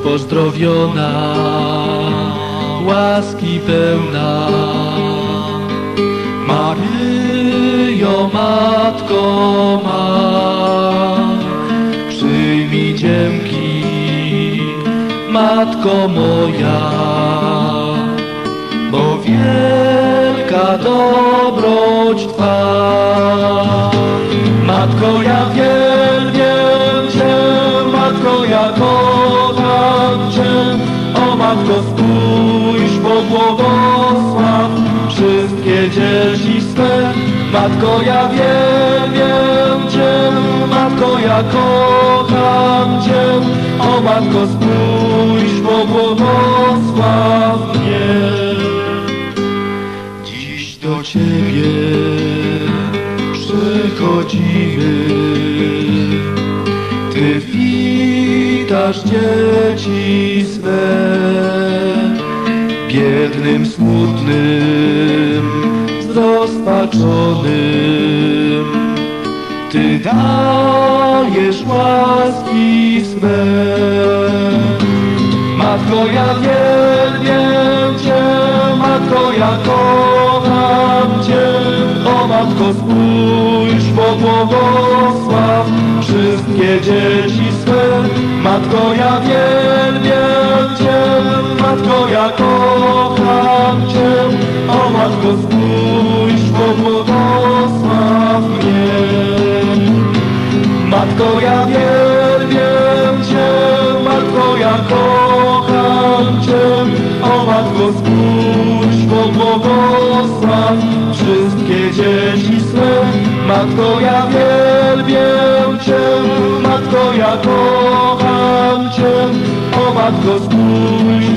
pozdrowiona, łaski pełna. Maryjo, Matko ma, przyjmij dzięki, Matko moja, bo wielka dobroć Twa. Matko, ja wielbię Matko, spójrz, pobłogosław wszystkie dzieci swe. Matko, ja wielbię Cię, Matko, ja kocham Cię, o Matko, spójrz, pobłogosław mnie. Dziś do Ciebie przychodzimy. Witasz dzieci swe, biednym, smutnym, zrozpaczonym. Ty dajesz łaski swe. Matko, ja wielbię Cię, Matko, ja kocham Cię. O Matko, spójrz, pobłogosław wszystkie Matko, ja wielbię Cię, Matko, ja kocham Cię. O Matko, spójrz, pobłogosław mnie. Matko, ja wielbię Cię, Matko, ja kocham Cię. O Matko, spójrz, pobłogosław wszystkie dzieci swe. Matko, ja wielbię Cię, Matko, ja